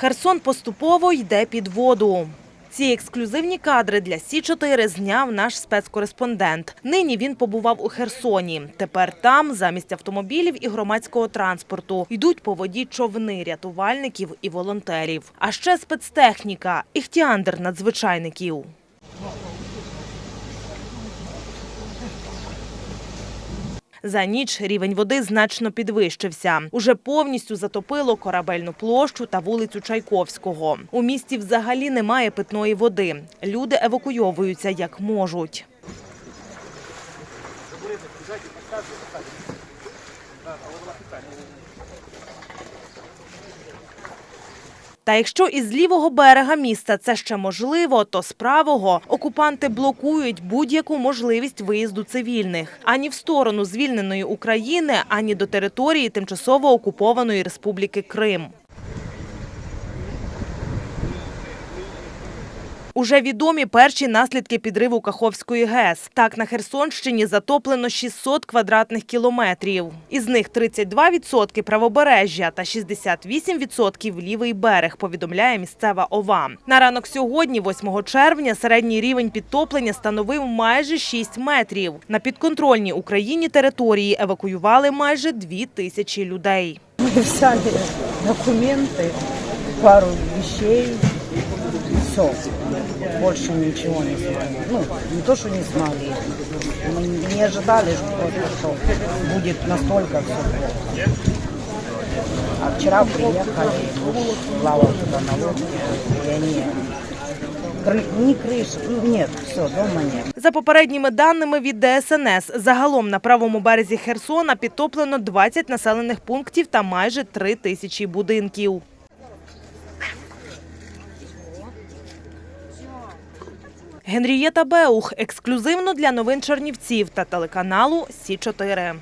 Херсон поступово йде під воду. Ці ексклюзивні кадри для Сі 4 зняв наш спецкореспондент. Нині він побував у Херсоні. Тепер там, замість автомобілів і громадського транспорту, йдуть по воді човни рятувальників і волонтерів. А ще спецтехніка, іхтіандр надзвичайників. За ніч рівень води значно підвищився. Уже повністю затопило корабельну площу та вулицю Чайковського. У місті взагалі немає питної води. Люди евакуйовуються як можуть. Та якщо із лівого берега міста це ще можливо, то з правого окупанти блокують будь-яку можливість виїзду цивільних ані в сторону звільненої України, ані до території тимчасово окупованої Республіки Крим. Уже відомі перші наслідки підриву Каховської ГЕС. Так, на Херсонщині затоплено 600 квадратних кілометрів. Із них 32% правобережжя та 68% лівий берег, повідомляє місцева ОВА. На ранок сьогодні, 8 червня, середній рівень підтоплення становив майже 6 метрів. На підконтрольній Україні території евакуювали майже 2 тисячі людей. Мы взяли документы, пару вещей, все. Больше ничего не смогли. Ну, не то, что не смогли. Мы не ожидали, что, просто, что будет настолько все плохо. А вчера приехали, плавал туда на лодке, и они... кры- Не крыша, ну, нет, все, дома нет. За попередніми даними від ДСНС, загалом на правому березі Херсона підтоплено 20 населених пунктів та майже 3 тисячі будинків. Генрієта Беух ексклюзивно для новин Чернівців та телеканалу Сі 4